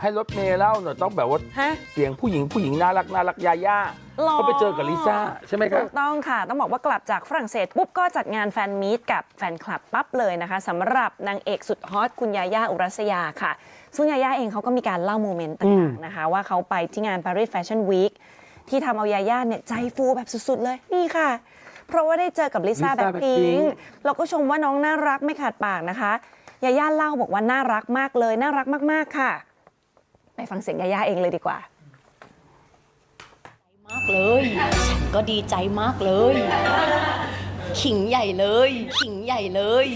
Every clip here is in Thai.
ให้รถเมย์เล่าหน่อยต้องแบบว่าฮะ เสียงผู้หญิงผู้หญิงน่ารักน่ารักยาย่าหรอก็ไปเจอกับลิซ่าใช่ไหมครัถูบกต้องค่ะ ต้องบอกว่ากลับจากฝรั่งเศสปุ๊บก็จัดงานแฟนมีตกับแฟนคลับปั๊บเลยนะคะสำหรับนางเอกสุดฮอตคุณยาย่าอุรัสยาค่ะ ซึ่งยาย่าเองเขาก็มีการเล่าโมเมนต์อืต่ามงๆนะคะ ว่าเขาไปที่งาน Paris Fashion Week ที่ทำเอายาย่าเนี่ยใจฟูแบบสุดๆเลยนี่ค่ะ เพราะว่าได้เจอกับลิซ่า Lisa แบ็คพิง Blackpink เราก็ชมว่าน้องน่ารักไม่ขาดปากนะคะ ยาย่าเล่าบอกว่าน่ารักมากเลย น่ารักมากๆค่ะ ไปฟังเสียงยาย่าเองเลยดีกว่า มากเลยฉันก็ดีใจมากเลย ขิงใหญ่เลย ขิงใหญ่เลย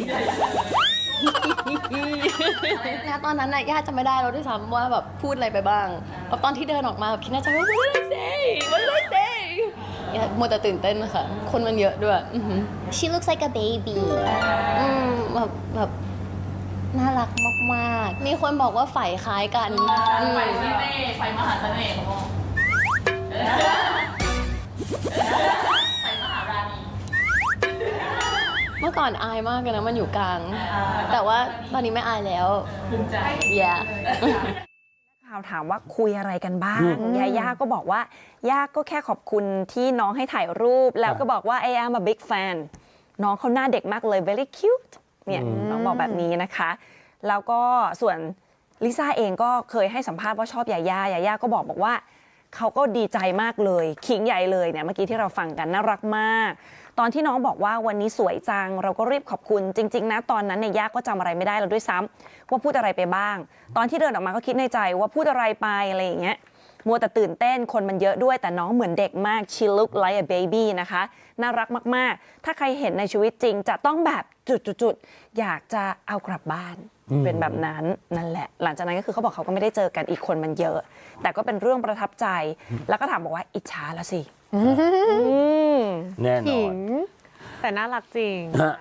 นะตอนนั้นน่ะย่าจะไม่ได้เราด้วยซ้ำว่าแบบพูดอะไรไปบ้างเพราะตอนที่เดินออกมาแบบคิดในใจว่า what did I say what did I say ย่ามัวแต่ตื่นเต้นค่ะ คนมันเยอะด้วยอือหือ she looks like a baby อืมแบบแบบ น่ารักมากๆ มีคนบอกว่าฝ่ายคล้ายกันอืมไฟเสน่ห์ไฟมหาเสน่ห์เขาบอกไฟมหาราณีเมื่อก่อนอายมากเลยนะมันอยู่กลาง แต่ว่าตอนนี้ไม่อายแล้วภูมิใจ yeah ข่าวถามว่าคุยอะไรกันบ้างอืมยาย่าก็บอกว่าย่าก็แค่ขอบคุณที่น้องให้ถ่ายรูป แล้วก็บอกว่า I am a big fan น้องเขาหน้าเด็กมากเลย very cute เนี่ยน้องบอกแบบนี้นะคะ แล้วก็ส่วนลิซ่าเองก็เคยให้สัมภาษณ์ว่าชอบยาย่ายาย่าก็บอกบอกว่าเขาก็ดีใจมากเลย ขิงใหญ่เลยเนี่ยเมื่อกี้ที่เราฟังกันน่ารักมาก ตอนที่น้องบอกว่าวันนี้สวยจัง เราก็รีบขอบคุณจริง ๆ นะ ตอนนั้นเนี่ยย่าก็จำอะไรไม่ได้แล้วด้วยซ้ำว่าพูดอะไรไปบ้าง ตอนที่เดินออกมาก็คิดในใจว่าพูดอะไรไปอะไรอย่างเงี้ย มัวแต่ตื่นเต้นคนมันเยอะด้วยแต่น้องเหมือนเด็กมาก she look like a baby นะคะ น่ารักมากๆ ถ้าใครเห็นในชีวิตจริงจะต้องแบบจุดๆๆอยากจะเอากลับบ้านเป็นแบบนั้นนั่นแหละ หลังจากนั้นก็คือเขาบอกเขาก็ไม่ได้เจอกันอีกคนมันเยอะ แต่ก็เป็นเรื่องประทับใจ แล้วก็ถามบอกว่าอิจฉาละสิอืมแน่นอขินงแต่น่ารักจริง ฮะ